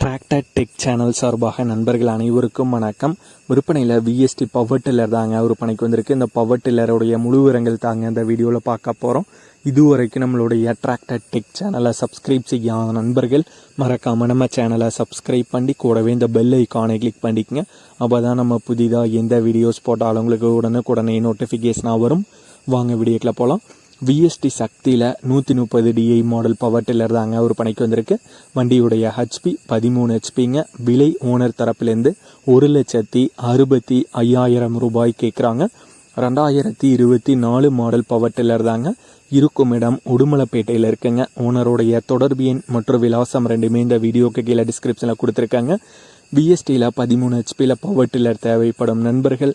Tractor tech channel சார்பாக நண்பர்கள் அனைவருக்கும் வணக்கம். விற்பனையில் விஎஸ்டி பவர் டில்லர் தாங்க விற்பனைக்கு வந்திருக்கு. இந்த பவர் டில்லருடைய முழு விவரங்கள் தாங்க இந்த வீடியோவில் பார்க்க போகிறோம் இதுவரைக்கும் நம்மளுடைய டிராக்டர் டெக் சேனலை சப்ஸ்கிரைப் செய்யாத நண்பர்கள் மறக்காமல் நம்ம சேனலை சப்ஸ்கிரைப் பண்ணி கூடவே இந்த பெல் ஐக்கானை கிளிக் பண்ணிக்கங்க. அப்போ தான் நம்ம புதிதாக எந்த வீடியோஸ் போட்டாலும் உங்களுக்கு உடனுக்குடனே நோட்டிஃபிகேஷனாக வரும். வாங்க வீடியோக்கில் போகலாம் விஎஸ்டி சக்தியில் நூற்றி முப்பது டிஐ மாடல் பவர் டில்லர் தாங்க ஒரு பணிக்கு வந்திருக்கு. வண்டியுடைய ஹெச்பி பதிமூணு ஹெச்பிங்க விலை ஓனர் தரப்புலேருந்து ஒரு லட்சத்தி அறுபத்தி ஐயாயிரம் ரூபாய் கேட்குறாங்க ரெண்டாயிரத்தி இருபத்தி நாலு மாடல் பவர் டில்லர் தாங்க. இருக்கும் இடம் உடுமலைப்பேட்டையில் இருக்குங்க. ஓனருடைய தொடர்பு எண் மற்றும் விலாசம் ரெண்டுமே இந்த வீடியோக்கு கீழே டிஸ்கிரிப்ஷனில் கொடுத்துருக்காங்க. விஎஸ்டியில் பதிமூணு ஹெச்பியில் பவர் டில்லர் தேவைப்படும் நண்பர்கள்.